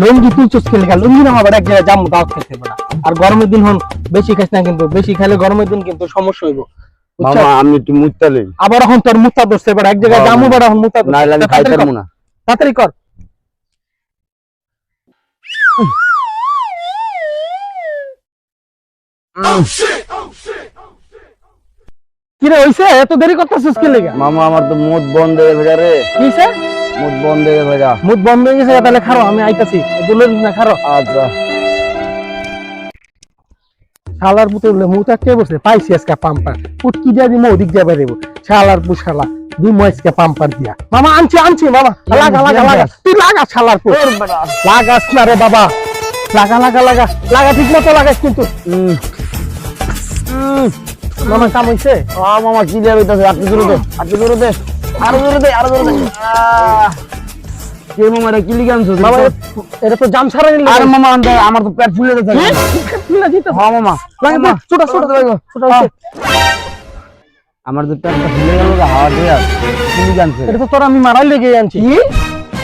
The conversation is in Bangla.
লুঙ্গি তুই চুসকে লেখা লুঙ্গি না হবে এক জায়গায় জামু দাওয়াত খেতে পারা আর গরমের দিন হন বেশি খাইস না কিন্তু বেশি খেলে গরমের দিন কিন্তু সমস্যা হইব? মামা আমি মুতালি আবার এখন তোর মুতা দোষতে পারে এক জায়গায়। জামু বাড়া এখন মুতা নাইলে আমি খাইতে পারব না। তাড়াতাড়ি কর। কিরে হইছে এত দেরি করতেছিস কি লেগে? মামা আমার তো মুখ বন্ধ হয়ে গেছে রে। মুখ বন্ধ হয়ে ভেজা মুখ বন্ধ হয়ে গেছে তাহলে খারো আমি আইতাছি। দুলের না খারো। আচ্ছা। শালার পুতে বলে মুখ একটা বসে পাইছি আজকে পাম্পার। পুটকি দিয়া দিমো ওদিক দিয়া বেরেবো শালার পু শালা দিমো আজকে পাম্পার দিয়া। মামা আনছি আনছি মামা। লাগা লাগা লাগা। তুই লাগা শালার পু লাগাস না রে বাবা। লাগা লাগা লাগা। লাগা ঠিক মতো লাগাস কিন্তু। মামা কাম হইছে? আ, মামা কি দিয়ে হইতাছে কি জোরে দে কি জোরে দে। আরও জোরে দে আরও জোরে দে। আহ, কে মামা এটা কি লিখে আনছো তুমি? মামা এটা তো জাম ছাড়া নিলে। মামা আনতে আমার তো পেট ফুলে যাচ্ছে না জিতে হ্যাঁ মামা। লাগা মামা, ছোট ছোট ছোট আমার তো পেটটা ফুলে গেল হাওয়া দিয়ে আর কি লিখে এটা তো তোর আমি মারাই লেগে আনছি।